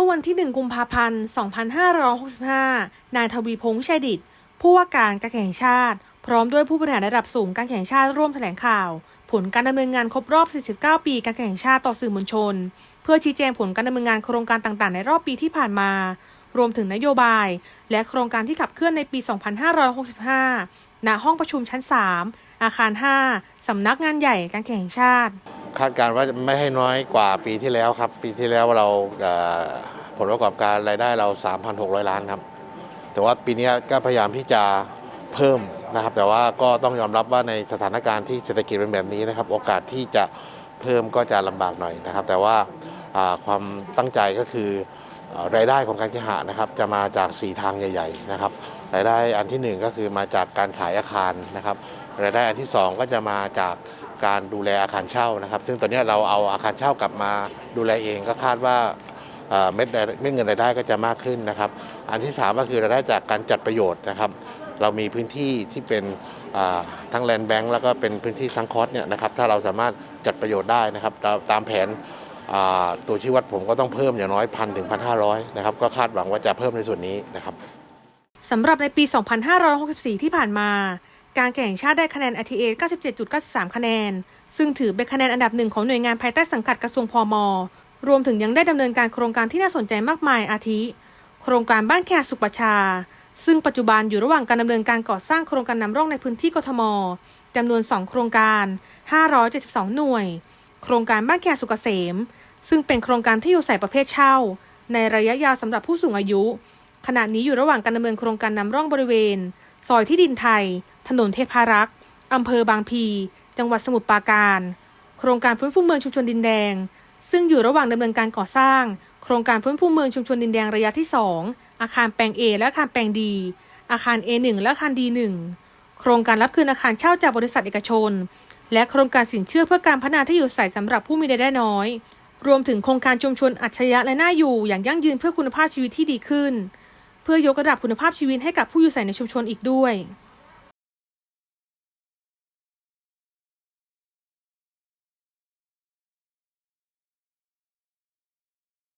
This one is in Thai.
มื่อวันที่ 1 กุมภาพันธ์ 2565 นายทวีพงษ์ชัยดิต ผู้ว่าการการแข่งชาติ พร้อมด้วยผู้บริหารระดับสูงการแข่งชาติร่วมแถลงข่าว ผลการดำเนินงานครบรอบ 49 ปีการแข่งชาติต่อสื่อมวลชน เพื่อชี้แจงผลการดำเนินงานโครงการต่างๆ ในรอบปีที่ผ่านมา รวมถึงนโยบาย และโครงการที่ขับเคลื่อนในปี 2565 ณ ห้องประชุมชั้น 3 อาคาร 5 สำนักงานใหญ่การแข่งชาติ คาดการณ์ว่าไม่ให้น้อยกว่าปีที่แล้วครับ ปีที่แล้วเราผลประกอบการรายได้เรา 3,600 ล้านครับ แต่ว่าปีนี้ก็พยายามที่จะเพิ่มนะครับ แต่ว่าก็ต้องยอมรับว่าในสถานการณ์ที่เศรษฐกิจเป็นแบบนี้นะครับ โอกาสที่จะเพิ่มก็จะลำบากหน่อยนะครับ แต่ว่าความตั้งใจก็คือเอ่อรายได้ของการเคหะนะครับจะมาจาก 4 ทางใหญ่ ๆ นะครับ รายได้อันที่ 1 ก็คือมาจากการขายอาคารนะครับ รายได้อันที่ 2 ก็จะมาจาก การดูแลอาคารเช่านะครับ ซึ่งตอนนี้เราเอาอาคารเช่ากลับมาดูแลเองก็คาดว่าเม็ดเม็ดเงินรายได้ก็จะมากขึ้นนะครับ อันที่ 3 ก็คือรายได้จากการจัดประโยชน์นะครับ เรามีพื้นที่ที่เป็นทั้งแลนด์แบงก์แล้วก็เป็นพื้นที่ซังคอสเนี่ยนะครับ ถ้าเราสามารถจัดประโยชน์ได้นะครับตามแผนตัวชี้วัดผมก็ต้องเพิ่มอย่างน้อยพันถึงพันห้าร้อยนะครับ ก็คาดหวังว่าจะเพิ่มในส่วนนี้นะครับสำหรับในปี 2564 ที่ผ่านมา การแข่งชาติได้คะแนน ITA 97.93 คะแนน ซึ่งถือเป็นคะแนนอันดับหนึ่งของหน่วยงานภายใต้สังกัดกระทรวงพม รวมถึงยังได้ดำเนินการโครงการที่น่าสนใจมากมายอาทิ โครงการบ้านแคสุขประชา ซึ่งปัจจุบันอยู่ระหว่างการดำเนินการก่อสร้างโครงการนำร่องในพื้นที่กทมจำนวน 2 โครงการ 572 หน่วย โครงการบ้านแคสุขเกษม ซึ่งเป็นโครงการที่อยู่ใส่ประเภทเช่า ในระยะยาวสำหรับผู้สูงอายุ ขณะนี้อยู่ระหว่างการดำเนินโครงการนำร่องบริเวณ ซอยที่ดินไทย ถนนเทพารักษ์อำเภอบางพี จังหวัดสมุทรปราการ โครงการฟื้นฟูเมืองชุมชนดินแดง ซึ่งอยู่ระหว่างดำเนินการก่อสร้าง โครงการฟื้นฟูเมืองชุมชนดินแดงระยะที่ 2 อาคารแปลง A และอาคารแปลง D อาคาร A1 และอาคาร D1 โครงการรับคืนอาคารเช่าจากบริษัทเอกชน และโครงการสินเชื่อเพื่อการพัฒนาที่อยู่อาศัยสำหรับผู้มีรายได้น้อย รวมถึงโครงการชุมชนอัจฉริยะและน่าอยู่อย่างยั่งยืนเพื่อคุณภาพชีวิตที่ดีขึ้น เพื่อยกระดับคุณภาพชีวิตให้กับผู้อยู่อาศัยในชุมชนอีกด้วย